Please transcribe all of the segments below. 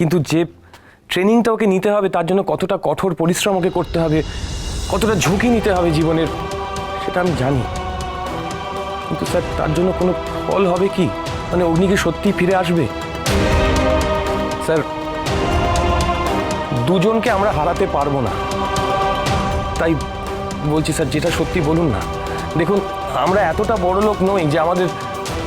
কিন্তু যে ট্রেনিংটা ওকে নিতে হবে, তার জন্য কতটা কঠোর পরিশ্রম ওকে করতে হবে, কতটা ঝুঁকি নিতে হবে জীবনের, সেটা আমি জানি। কিন্তু স্যার, তার জন্য কোনো ফল হবে কি? মানে অগ্নি কি সত্যি ফিরে আসবে? স্যার, দুজনকে আমরা হারাতে পারব না। তাই বলছি স্যার, যেটা সত্যি বলুন না। দেখুন, আমরা এতটা বড় লোক নই যে আমাদের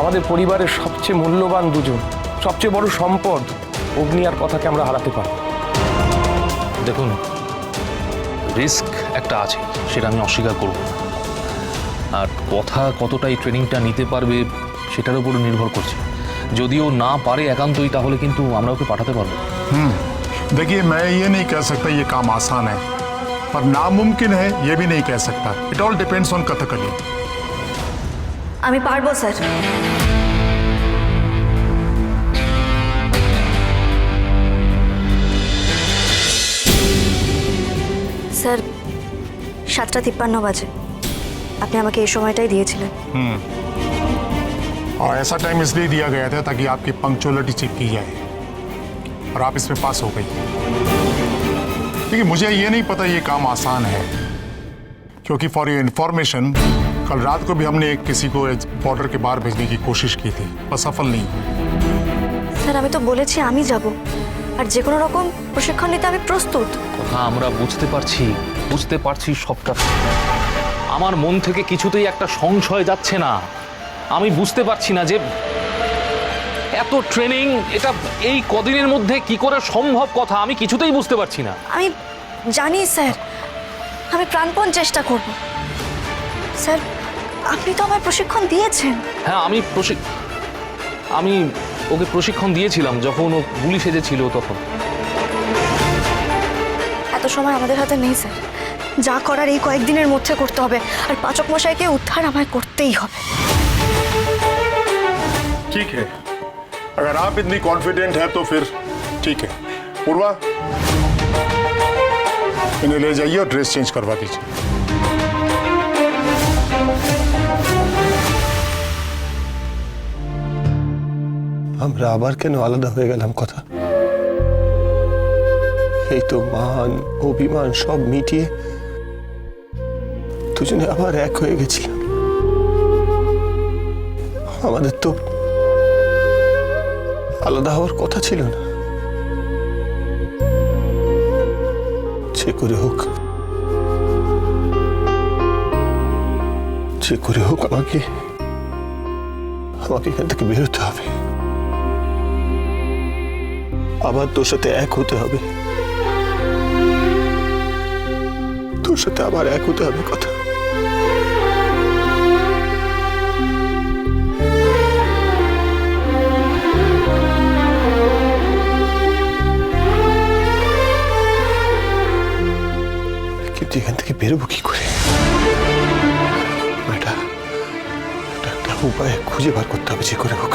আমাদের পরিবারের সবচেয়ে মূল্যবান দুজন, সবচেয়ে বড় সম্পদ। অগ্নি আর কথাকে আমরা হারাতে পারবো দেখুন রিস্ক একটা আছে সেটা আমি অস্বীকার করব না আর কথা কতটা এই ট্রেনিংটা নিতে পারবে সেটার উপরে নির্ভর করছে যদিও না পারে একান্তই তাহলে কিন্তু আমরা ওকে পাঠাতে পারবো देखिए मैं ये नहीं कह सकता ये काम आसान है पर नामुमकिन है ये भी नहीं कह सकता it all depends on Kathakali আমি পারবো স্যার স্যার সাতটা তিপ্পান্ন বাজে আপনি আমাকে এই সময়টাই দিয়েছিলেন और ऐसा टाइम इसलिए दिया गया था ताकि आपकी पंक्चुअलिटी चेक की जाए और आप इसमें पास हो गई देखिए मुझे ये नहीं पता ये काम आसान है क्योंकि फॉर योर इंफॉर्मेशन कल रात को भी हमने एक किसी को बॉर्डर के बाहर भेजने की कोशिश की थी पर सफल नहीं हुई স্যার আমি তো বলেছি আমি যাব আর যে কোনো রকম প্রশিক্ষণ নিতে আমি প্রস্তুত। কথা আমরা বুঝতে পারছি বুঝতে পারছি সবটা। আমার মন থেকে কিছুতেই একটা সংশয় যাচ্ছে না। আমি বুঝতে পারছি না যে এত ট্রেনিং এটা এই কদিনের মধ্যে কি করে সম্ভব কথা আমি কিছুতেই বুঝতে পারছি না। আমি জানি স্যার। আমি প্রাণপণ চেষ্টা করব। স্যার আপনি তো আমার প্রশিক্ষণ দিয়েছেন। হ্যাঁ আমি প্রশিক্ষণ আমি ওকে প্রশিক্ষণ দিয়েছিলাম যখন ও গুলি সেজেছিল তখন এত সময় আমাদের হাতে নেই স্যার যা করার এই কয়েকদিনের মধ্যে করতে হবে আর পাচক মশাইকে উদ্ধার আমায় করতেই হবে ठीक है अगर आप इतनी कॉन्फिडेंट है तो फिर ठीक है पूर्वा इन्हें ले जाइए और ड्रेस चेंज करवा दीजिए আমরা আবার কেন আলাদা হয়ে গেলাম কথা? এই তো মান, অভিমান সব মিটিয়ে দুজনে আবার এক হয়ে গেছিলাম আমাদের তো আলাদা হওয়ার কথা ছিল না। যে করে হোক, যে করে হোক আমাকে আমাকে এখান থেকে বেরোতে হবে। আবার তোর সাথে এক হতে হবে। তোর সাথে আবার এক হতে হবে কথা। কিন্তু এখান থেকে বেরোবো কি করে? একটা উপায় খুঁজে বার করতে হবে যে করে হোক।